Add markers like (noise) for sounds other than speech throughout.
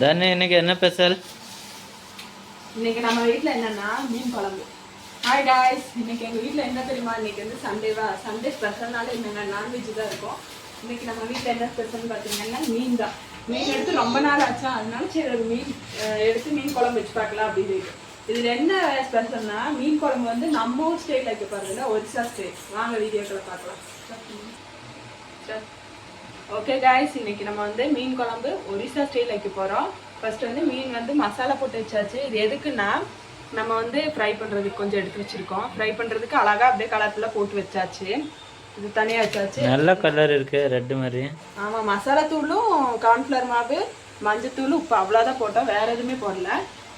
தானே இன்னைக்கு என்ன ஸ்பெஷல் இன்னைக்கு நம்ம வீட்ல என்னன்னா மீன் குழம்பு. ஹாய் guys இன்னைக்கு எங்க வீட்ல என்ன தெரியுமா? இன்னைக்கு வந்து சண்டேவா சண்டே ஸ்பெஷல்னால என்னென்ன நான்வெஜ் தான் இருக்கும். இன்னைக்கு நம்ம வீட்ல என்ன ஸ்பெஷல்னு பார்த்தீங்கன்னா மீன் தான். மீன் எடுத்து ரொம்ப நாள் ஆச்சா? அதனால சரி ஒரு மீன் எடுத்து மீன் குழம்பு வச்சு பார்க்கலாம் அப்படின்னு இதுல என்ன ஸ்பெஷல்னா மீன் குழம்பு வந்து நம்ம ஊர் ஸ்டைல வைக்க பாருங்க ஒரிசா ஸ்டைல் வாங்க வீடியோக்களை பார்க்கலாம். ஓகே காய்ஸ் இன்னைக்கு நம்ம வந்து மீன் குழம்பு ஒரிசா ஸ்டைல் வைக்க போகிறோம் ஃபர்ஸ்ட் வந்து மீன் வந்து மசாலா போட்டு வச்சாச்சு. இது எதுக்குன்னா நம்ம வந்து ஃப்ரை பண்ணுறதுக்கு கொஞ்சம் எடுத்து வச்சிருக்கோம். ஃப்ரை பண்ணுறதுக்கு அழகா அப்படியே கலர்ஃபுல்லாக போட்டு வச்சாச்சு. இது தனியாக வச்சாச்சு. நல்ல கலர் இருக்கு ரெட் மாதிரி ஆமாம் மசாலா தூளும் கார்ன்ஃப்ளவர் மாவு மஞ்சத்தூள் உப்பு அவ்வளோதான் போட்டோம். வேற எதுவுமே போடல.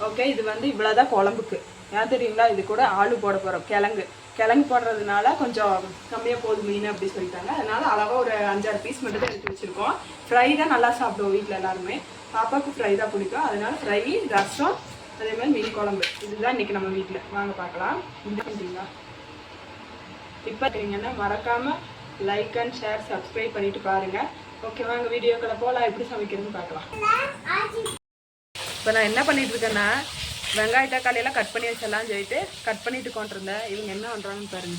ஓகே இது வந்து இவ்வளோதான் குழம்புக்கு. ஏன் தெரியுங்களா? இது கூட ஆளு போட போகிறோம் கிழங்கு. கிழங்கு போடுறதுனால கொஞ்சம் கம்மியாக போதும் மீன் அப்படி சொல்லிட்டாங்க. அதனால அளவாக ஒரு அஞ்சாறு பீஸ் மட்டும் தான் எடுத்து வச்சிருக்கோம். ஃப்ரை தான் நல்லா சாப்பிடுவோம் வீட்டில் எல்லாருமே. பாப்பாவுக்கு ஃப்ரை தான் பிடிக்கும். அதனால ஃப்ரை ரசம் அதே மாதிரி மீன் குழம்பு. இதுதான் இன்னைக்கு நம்ம வீட்டில் வாங்க பார்க்கலாம். இது பண்ணுறீங்களா இப்போ இருக்கீங்கன்னா மறக்காம லைக் அண்ட் ஷேர் சப்ஸ்கிரைப் பண்ணிட்டு பாருங்க. ஓகே வாங்க வீடியோக்களை போகலாம் எப்படி சமைக்கிறதுன்னு பார்க்கலாம். இப்போ நான் என்ன பண்ணிட்டு இருக்கேன்னா வெங்காய தக்காளியெல்லாம் கட் பண்ணி வச்சிடலாம் சொல்லிட்டு கட் பண்ணிட்டு கொண்டிருந்தேன் இவங்க என்ன பண்ணுறாங்கன்னு பாருங்க.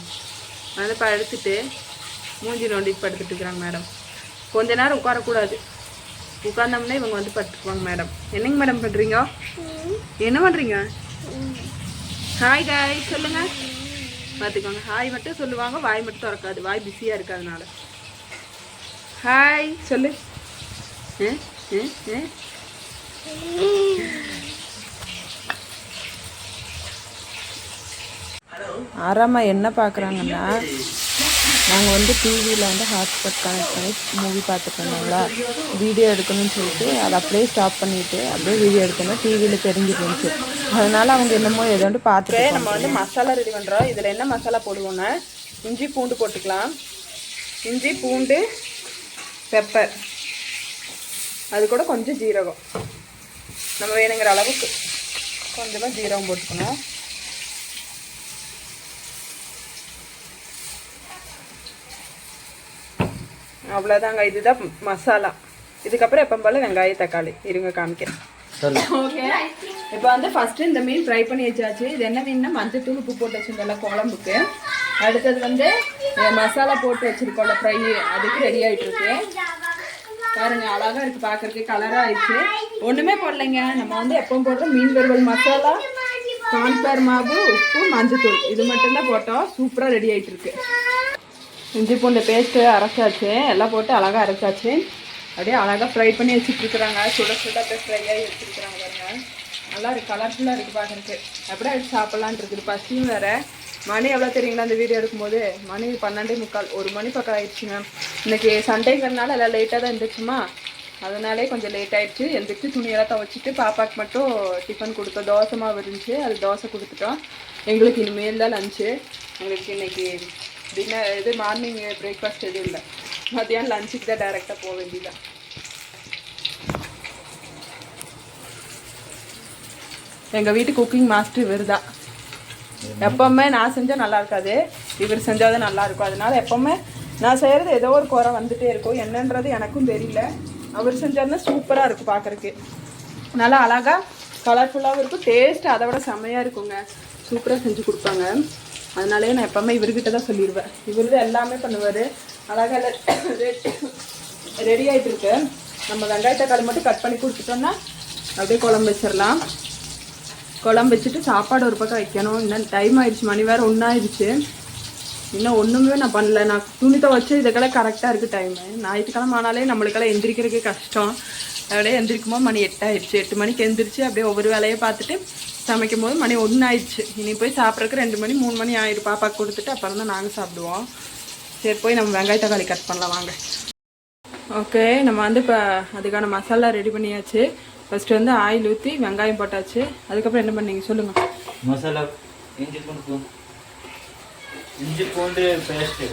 அதை படுத்துட்டு மூஞ்சி நோண்டி படுத்துட்டு இருக்கிறாங்க மேடம் கொஞ்ச நேரம் உட்காரக்கூடாது. உட்கார்ந்தோம்னா இவங்க வந்து படுத்துக்குவாங்க மேடம் என்னங்க மேடம் பண்ணுறீங்க என்ன பண்ணுறீங்க ஹாய் காய் சொல்லுங்க. பார்த்துக்கோங்க. ஹாய் மட்டும் சொல்லுவாங்க வாய் மட்டும் திறக்காது. வாய் பிஸியாக இருக்காதுனால ஹாய் சொல்லு. ஏ ஏ ஏ ஆறாம்மா என்ன பார்க்குறாங்கன்னா நாங்கள் வந்து டிவியில் வந்து ஹாட்ஸ்பாட் கனெக்ட் பண்ணி மூவி இருந்தோங்களா வீடியோ எடுக்கணும்னு சொல்லிட்டு அதை அப்படியே ஸ்டாப் பண்ணிட்டு அப்படியே வீடியோ எடுக்கணும் டிவியில் இருந்துச்சு அதனால அவங்க என்னமோ ஏதோண்டு பார்த்துட்டு நம்ம வந்து மசாலா ரெடி பண்ணுறோம் இதில் என்ன மசாலா போடுவோன்னா இஞ்சி பூண்டு போட்டுக்கலாம். இஞ்சி பூண்டு பெப்பர் அது கூட கொஞ்சம் ஜீரகம். நம்ம வேணுங்கிற அளவுக்கு கொஞ்சமாக ஜீரகம் போட்டுக்கணும். அவ்வளோதாங்க இதுதான் மசாலா. இதுக்கப்புறம் எப்போ போல வெங்காயம் தக்காளி. இருங்க காமிக்கிறேன். ஓகே இப்போ வந்து ஃபஸ்ட்டு இந்த மீன் ஃப்ரை பண்ணி வச்சாச்சு. இது என்ன மீன்னா மஞ்சத்தூள் உப்பு போட்டு வச்சிருந்தோம்ல குழம்புக்கு. அடுத்தது வந்து மசாலா போட்டு வச்சிருக்கோம்ல ஃப்ரை அதுக்கு ரெடி ஆயிட்டு இருக்கு. பாருங்க அழகா இருக்கு பார்க்கறதுக்கு கலரா ஆயிடுச்சு ஒண்ணுமே போடலைங்க. நம்ம வந்து எப்பவும் போடுற மீன் வறுவல் மசாலா கான்ஃபிளவர் மாவு உப்பு மஞ்சத்தூள். இது மட்டும்தான் போட்டோம். சூப்பரா ரெடி ஆயிட்டு இருக்கு. இஞ்சி பூண்டு பேஸ்ட்டு அரைச்சாச்சு. எல்லாம் போட்டு அழகாக அரைச்சாச்சு. அப்படியே அழகாக ஃப்ரை பண்ணி வச்சுட்ருக்குறாங்க. சுட சுட அப்படியே ஃப்ரை ஆகி வச்சுருக்குறாங்க பாருங்க. நல்லா இருக்குது கலர்ஃபுல்லாக இருக்குது பார்க்குறதுக்கு அப்படியே எடுத்து சாப்பிட்லான் இருக்குது. பசியும் வேறு. மணி எவ்வளோ தெரியுங்களா அந்த வீடியோ எடுக்கும்போது? மணி பன்னெண்டே முக்கால். ஒரு மணி பக்கம் ஆயிடுச்சுங்க இன்னைக்கு சண்டேங்கிறதுனால எல்லாம் லேட்டாக தான் இருந்துச்சுமா அதனாலே கொஞ்சம் லேட் ஆகிடுச்சு எழுந்திரிச்சு துணியெல்லாம் துவைச்சிட்டு பாப்பாக்கு மட்டும் டிஃபன் கொடுத்தோம். தோசை மாவு இருந்துச்சு. அது தோசை கொடுத்துட்டோம். எங்களுக்கு இனிமேல் தான் லஞ்சு எங்களுக்கு இன்னைக்கு டின்னர் இது மார்னிங் பிரேக்ஃபாஸ்ட் எதுவும் இல்லை மத்தியானம் லஞ்சுக்கு தான் டைரெக்டாக போக வேண்டியதான் எங்கள் வீட்டு குக்கிங் மாஸ்டர் இவர் தான் எப்பவுமே நான் செஞ்சால் நல்லா இருக்காது இவர் செஞ்சால் தான் நல்லா இருக்கும் அதனால எப்பவுமே நான் செய்கிறது ஏதோ ஒரு குறை வந்துட்டே இருக்கும் என்னன்றது எனக்கும் தெரியல அவர் செஞ்சாருன்னா சூப்பராக இருக்கும் பார்க்குறக்கு நல்லா அழகாக கலர்ஃபுல்லாகவும் இருக்கும் டேஸ்ட் அதை விட செம்மையாக இருக்குங்க சூப்பராக செஞ்சு கொடுப்பாங்க அதனாலே நான் எப்போவுமே இவர்கிட்ட தான் சொல்லிடுவேன். இவர் தான் எல்லாமே பண்ணுவார். அழகாக ரெடி ஆகிட்டு இருக்கு நம்ம வெங்காய தக்காளி மட்டும் கட் பண்ணி கொடுத்துட்டோம்னா அப்படியே குழம்பு வச்சிடலாம். குழம்பு வச்சுட்டு சாப்பாடு ஒரு பக்கம் வைக்கணும். இன்னும் டைம் ஆயிடுச்சு மணி வேறு ஒன்றாயிடுச்சு இன்னும் ஒன்றுமே நான் பண்ணல. நான் துணி துவைச்சு இதுக்கெல்லாம் கரெக்டாக இருக்குது டைமு ஞாயிற்றுக்கிழமை ஆனாலே நம்மளுக்கெல்லாம் எந்திரிக்கிறதுக்கு கஷ்டம். அப்படியே எந்திரிக்குமோ மணி எட்டாயிடுச்சு. எட்டு மணிக்கு எந்திரிச்சு அப்படியே ஒவ்வொரு வேலையை பார்த்துட்டு சமைக்கும் போது மணி ஒன்று ஆயிடுச்சு இனி போய் சாப்பிட்றதுக்கு ரெண்டு மணி மூணு மணி ஆயிடும் பாப்பாக்கு கொடுத்துட்டு அப்புறம் தான் நாங்கள் சாப்பிடுவோம். சரி போய் நம்ம வெங்காய தக்காளி கட் பண்ணலாம் வாங்க. ஓகே நம்ம வந்து இப்போ அதுக்கான மசாலா ரெடி பண்ணியாச்சு. ஃபஸ்ட்டு வந்து ஆயில் ஊற்றி வெங்காயம் போட்டாச்சு. அதுக்கப்புறம் என்ன பண்ணீங்க? சொல்லுங்கள் மசாலா இஞ்சி பூண்டு இஞ்சி பூண்டு பேஸ்ட்டு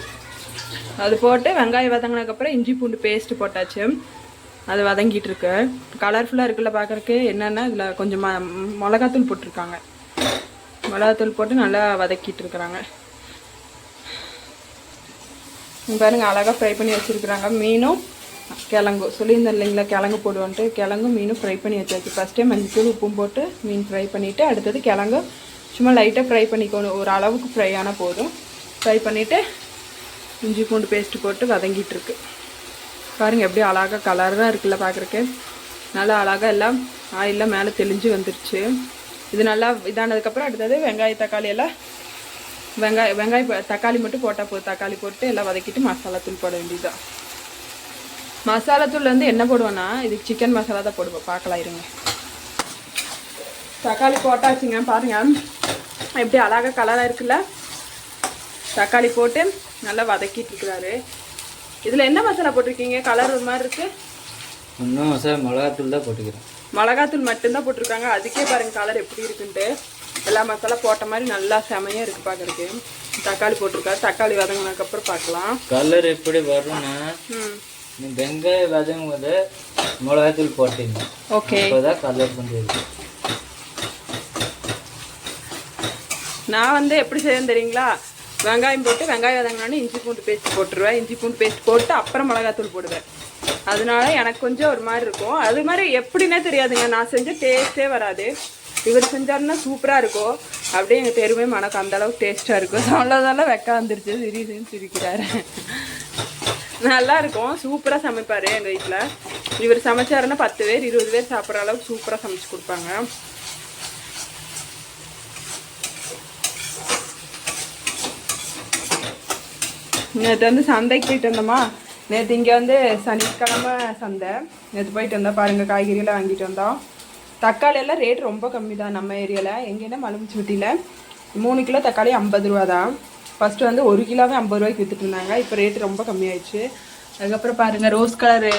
அது போட்டு வெங்காயம் வதங்கினதுக்கப்புறம் இஞ்சி பூண்டு பேஸ்ட் போட்டாச்சு. அது வதங்கிட்டு இருக்கு. கலர்ஃபுல்லாக இருக்குல்ல பார்க்குறக்கு என்னென்னா இதில் கொஞ்சம் ம மிளகாத்தூள் போட்டிருக்காங்க. மிளகாத்தூள் போட்டு நல்லா வதக்கிட்டு இருக்கிறாங்க. பாருங்கள் பாருங்க அழகாக ஃப்ரை பண்ணி வச்சுருக்குறாங்க. மீனும் கிழங்கு. சொல்லியிருந்தேன் இல்லைங்களா கிழங்கு போடுவோன்ட்டு. கிழங்கும் மீனும் ஃப்ரை பண்ணி வச்சாச்சு. ஃபஸ்ட்டே மஞ்சத்தூள் உப்பும் போட்டு மீன் ஃப்ரை பண்ணிவிட்டு அடுத்தது கிழங்கு. சும்மா லைட்டாக ஃப்ரை பண்ணிக்கணும். ஒரு அளவுக்கு ஃப்ரை ஆனால் போதும். ஃப்ரை பண்ணிவிட்டு இஞ்சி பூண்டு பேஸ்ட்டு போட்டு வதங்கிட்டுருக்கு பாருங்கள் எப்படி அழகாக கலராக இருக்குல்ல பார்க்குறக்கு நல்லா அழகாக எல்லாம் ஆயிலெலாம் மேலே தெளிஞ்சு வந்துருச்சு. இது நல்லா இதானதுக்கப்புறம் அடுத்தது வெங்காய தக்காளி எல்லாம் வெங்காய வெங்காய தக்காளி மட்டும் போட்டால் போதும். தக்காளி போட்டு எல்லாம் வதக்கிட்டு மசாலா தூள் போட வேண்டியதுதான். மசாலா தூள் வந்து என்ன போடுவேன்னா இது சிக்கன் மசாலா தான் போடுவேன் பார்க்கலாம் இருங்க. தக்காளி போட்டாச்சுங்க பாருங்கள் எப்படி அழகாக கலராக இருக்குல்ல? தக்காளி போட்டு நல்லா வதக்கிட்டு இருக்கிறாரு. இதில் என்ன மசாலா போட்டிருக்கீங்க? கலர் ஒரு மாதிரி இருக்கு. இன்னும் சார் மிளகாத்தூள் தான் போட்டுக்கிறேன். மிளகாத்தூள் மட்டும்தான் போட்டிருக்காங்க. அதுக்கே பாருங்க கலர் எப்படி இருக்குன்ட்டு. எல்லா மசாலா போட்ட மாதிரி நல்லா செமையாக இருக்குது பார்க்கறதுக்கு தக்காளி போட்டிருக்காரு. தக்காளி வதங்கினதுக்கப்புறம் பார்க்கலாம். கலர் எப்படி வரும்னா வெங்காயம் வதங்கும் போது மிளகாத்தூள் போட்டீங்க ஓகே அப்போதான் கலர் இருக்கு. நான் வந்து எப்படி செய்யணும் தெரியுங்களா? வெங்காயம் போட்டு வெங்காயம் வதங்கினோடனே இஞ்சி பூண்டு பேஸ்ட் போட்டுருவேன். இஞ்சி பூண்டு பேஸ்ட் போட்டு அப்புறம் மிளகாத்தூள் போடுவேன். அதனால எனக்கு கொஞ்சம் ஒரு மாதிரி இருக்கும். அது மாதிரி எப்படின்னே தெரியாதுங்க. நான் செஞ்ச டேஸ்ட்டே வராது. இவர் செஞ்சாருன்னா சூப்பராக இருக்கும். அப்படியே எங்கள் தெருவே மனக்கு அந்த அளவுக்கு டேஸ்ட்டாக இருக்கும். (laughs) அவ்வளோதெல்லாம் வெக்க வந்துருச்சு. சிரிச்சுன்னு சிரிக்கிறாரு. நல்லா இருக்கும். சூப்பராக சமைப்பார் எங்கள் வீட்டில் இவர் சமைச்சாருன்னா பத்து பேர் இருபது பேர் சாப்பிட்ற அளவுக்கு சூப்பராக சமைச்சு கொடுப்பாங்க. நேற்று வந்து சந்தைக்கு போயிட்டு வந்தோமா? நேற்று இங்கே வந்து சனிக்கிழமை சந்தை. நேற்று போயிட்டு வந்தோம் பாருங்கள் காய்கறியெல்லாம் வாங்கிட்டு வந்தோம் தக்காளி எல்லாம் ரேட் ரொம்ப கம்மி தான் நம்ம ஏரியாவில் எங்கேன்னா மலுமிச்சுவட்டியில் மூணு கிலோ தக்காளி ஐம்பது ரூபா தான். ஃபஸ்ட்டு வந்து ஒரு கிலோவே ஐம்பது ரூபாய்க்கு வித்துட்டு இருந்தாங்க. இப்போ ரேட்டு ரொம்ப கம்மியாயிடுச்சு. அதுக்கப்புறம் பாருங்கள் ரோஸ் கலரு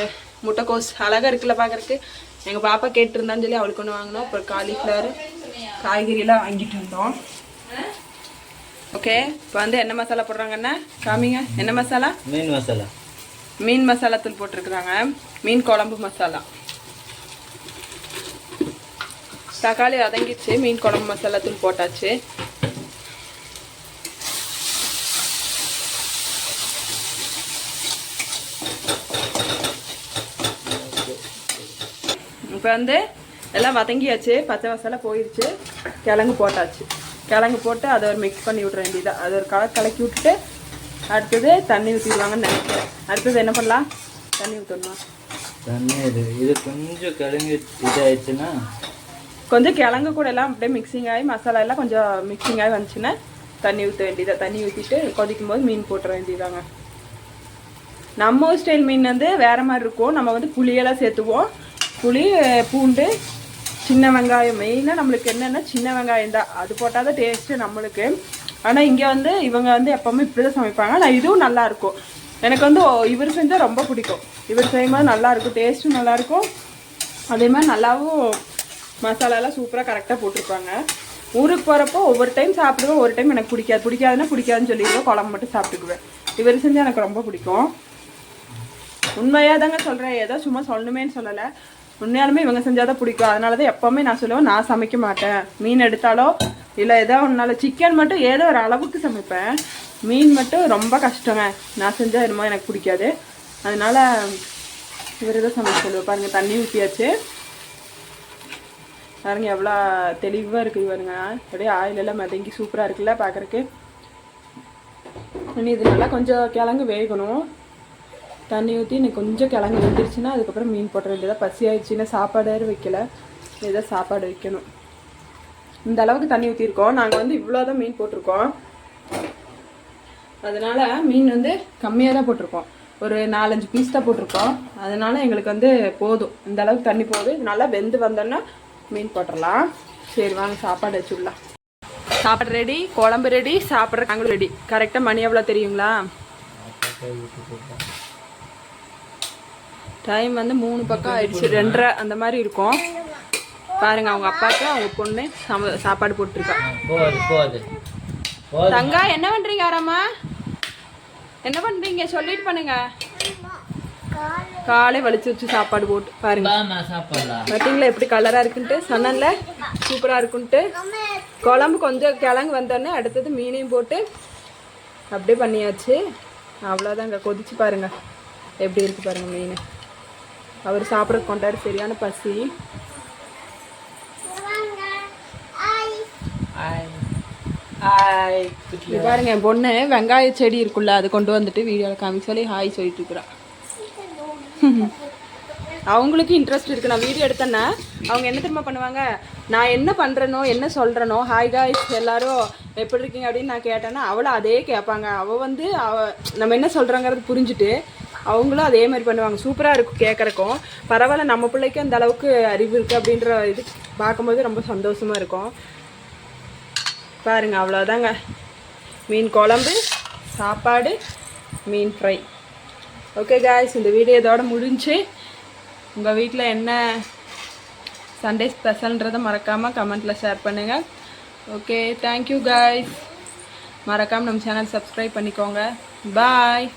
முட்டைக்கோஸ் அழகாக இருக்குல்ல பார்க்குறக்கு எங்கள் பாப்பா கேட்டுருந்தான்னு சொல்லி அவளுக்கு ஒன்று வாங்கினோம். அப்புறம் காலிஃப்ளவர் காய்கறியெல்லாம் வாங்கிட்டு வந்தோம். ஓகே இப்போ வந்து என்ன மசாலா போடுறாங்கன்னா காமிங்க. என்ன மசாலா மீன் மசாலா மீன் மசாலா தூள் போட்டிருக்கிறாங்க. மீன் குழம்பு மசாலா தக்காளி வதங்கிடுச்சு மீன் குழம்பு மசாலா தூள் போட்டாச்சு. இப்போ வந்து எல்லாம் வதங்கியாச்சு. பச்சை மசாலா போயிடுச்சு கிழங்கு போட்டாச்சு. கிழங்கு போட்டு அதை ஒரு மிக்ஸ் பண்ணி விட்ற வேண்டியதா அது ஒரு கலர் கலக்கி விட்டுட்டு அடுத்தது தண்ணி ஊற்றிடுவாங்கன்னு நினைக்கிறேன். அடுத்தது என்ன பண்ணலாம்? தண்ணி ஊற்றணுமா தண்ணீர் இது கொஞ்சம் கிழங்கு இதாயிடுச்சுன்னா? கொஞ்சம் கிழங்கு கூட எல்லாம் அப்படியே மிக்சிங் ஆகி மசாலா எல்லாம் கொஞ்சம் மிக்சிங் ஆகி வந்துச்சுன்னா தண்ணி ஊற்ற வேண்டியதா தண்ணி ஊற்றிட்டு கொதிக்கும் போது மீன் போட்டுற வேண்டியதாங்க நம்ம ஸ்டைல் மீன் வந்து வேற மாதிரி இருக்கும். நம்ம வந்து புளியெல்லாம் சேர்த்துவோம். புளி பூண்டு சின்ன வெங்காயம். மெயினாக நம்மளுக்கு என்னென்னா சின்ன வெங்காயம் தான். அது போட்டால் தான் டேஸ்ட்டு நம்மளுக்கு. ஆனால் இங்கே வந்து இவங்க வந்து எப்போவுமே இப்படி தான் சமைப்பாங்க. ஆனால் இதுவும் நல்லா இருக்கும். எனக்கு வந்து இவர் செஞ்சால் ரொம்ப பிடிக்கும். இவர் செய்யும்போது நல்லாயிருக்கும் டேஸ்ட்டும் நல்லாயிருக்கும் அதே மாதிரி நல்லாவும் மசாலாலாம் சூப்பராக கரெக்டாக போட்டிருப்பாங்க. ஊருக்கு போகிறப்போ ஒவ்வொரு டைம் சாப்பிடுவேன். ஒரு டைம் எனக்கு பிடிக்காது. பிடிக்காதுன்னா பிடிக்காதுன்னு சொல்லிடுவேன். குழம்பு மட்டும் சாப்பிட்டுக்குவேன். இவர் செஞ்சால் எனக்கு ரொம்ப பிடிக்கும். உண்மையாக தாங்க சொல்கிறேன் ஏதோ சும்மா சொல்லணுமேன்னு சொல்லலை. உண்மையாலுமே இவங்க செஞ்சால் தான் பிடிக்கும். அதனால தான் எப்போவுமே நான் சொல்லுவேன் நான் சமைக்க மாட்டேன். மீன் எடுத்தாலோ இல்லை ஏதோ ஒன்றாலும் சிக்கன் மட்டும் ஏதோ ஒரு அளவுக்கு சமைப்பேன். மீன் மட்டும் ரொம்ப கஷ்டங்க. நான் செஞ்சால் என்னமோ எனக்கு பிடிக்காது. அதனால் இவர் தான் சமைக்க சொல்லுவேன் பாருங்கள் தண்ணி ஊற்றியாச்சு பாருங்க எவ்வளோ தெளிவாக இருக்குது பாருங்க அப்படியே ஆயில் எல்லாம் மிதங்கி சூப்பராக இருக்குல்ல பார்க்குறக்கு இனி இது நல்லா கொஞ்சம் கிழங்கு வேகணும். தண்ணி ஊற்றி இன்னைக்கு கொஞ்சம் கிழங்கு வெந்துருச்சுன்னா அதுக்கப்புறம் மீன் போட்ட வேண்டியதாக பசி ஆயிடுச்சுன்னா சாப்பாடு வைக்கல. ஏதோ சாப்பாடு வைக்கணும். இந்த அளவுக்கு தண்ணி ஊற்றிருக்கோம் நாங்கள் வந்து இவ்வளோ தான் மீன் போட்டிருக்கோம். அதனால் மீன் வந்து கம்மியாக தான் போட்டிருக்கோம். ஒரு நாலஞ்சு பீஸ் தான் போட்டிருக்கோம். அதனால் எங்களுக்கு வந்து போதும். இந்த அளவுக்கு தண்ணி போதும் இது நல்லா வெந்து வந்தோன்னா மீன் போட்டுடலாம் சரி வாங்க சாப்பாடு வச்சுடலாம் சாப்பாடு ரெடி குழம்பு ரெடி சாப்பிட்ற நாங்களும் ரெடி கரெக்டாக மணி எவ்வளோ தெரியுங்களா? டைம் வந்து மூணு பக்கம் ஆயிடுச்சு. ரெண்டரை அந்த மாதிரி இருக்கும். பாருங்க அவங்க அப்பாவுக்கு அவங்க பொண்ணு சாப்பாடு போட்டிருக்கா. தங்கா என்ன பண்றீங்க ஆராமா என்ன பண்றீங்க? சொல்லிட்டு பண்ணுங்க. காலை வலிச்சு வச்சு சாப்பாடு போட்டு பாருங்க. பார்த்தீங்களா எப்படி கலராக இருக்குன்ட்டு? சொன்னேன்ல சூப்பராக இருக்குன்ட்டு? குழம்பு கொஞ்சம் கிழங்கு வந்தோடனே அடுத்தது மீனையும் போட்டு அப்படியே பண்ணியாச்சு. அவ்வளோதாங்க கொதிச்சு பாருங்க. எப்படி இருக்கு பாருங்க மீன். அவர் சாப்பிட கொண்டாரு சரியான பசி பாருங்க என் பொண்ணு வெங்காய செடி இருக்குல்ல அது கொண்டு வந்துட்டு வீடியோவில் காமிக்க சொல்லி ஹாய் சொல்லிட்டு இருக்கிறா அவங்களுக்கு இன்ட்ரெஸ்ட் இருக்கு நான் வீடியோ எடுத்தேன்னா அவங்க என்ன திரும்ப பண்ணுவாங்க நான் என்ன பண்ணுறனோ என்ன சொல்கிறனோ ஹாய் காய்ஸ் எல்லாரும் எப்படி இருக்கீங்க அப்படின்னு நான் கேட்டேன்னா அவளும் அதே கேட்பாங்க அவள் வந்து அவ நம்ம என்ன சொல்கிறோங்கிறது புரிஞ்சுட்டு அவங்களும் அதே மாதிரி பண்ணுவாங்க. சூப்பராக இருக்கும் கேட்குறக்கும் பரவாயில்ல நம்ம பிள்ளைக்கு அந்த அளவுக்கு அறிவு இருக்குது அப்படின்ற இது பார்க்கும்போது ரொம்ப சந்தோஷமாக இருக்கும். பாருங்கள் அவ்வளோதாங்க மீன் குழம்பு சாப்பாடு மீன் ஃப்ரை ஓகே காய்ஸ் இந்த வீடியோ இதோட முடிஞ்சு. உங்கள் வீட்டில் என்ன சண்டே ஸ்பெஷல்ன்றதை மறக்காமல் கமெண்ட்டில் ஷேர் பண்ணுங்கள் ஓகே தேங்க்யூ காய்ஸ் மறக்காமல் நம்ம சேனல் சப்ஸ்கிரைப் பண்ணிக்கோங்க. பாய்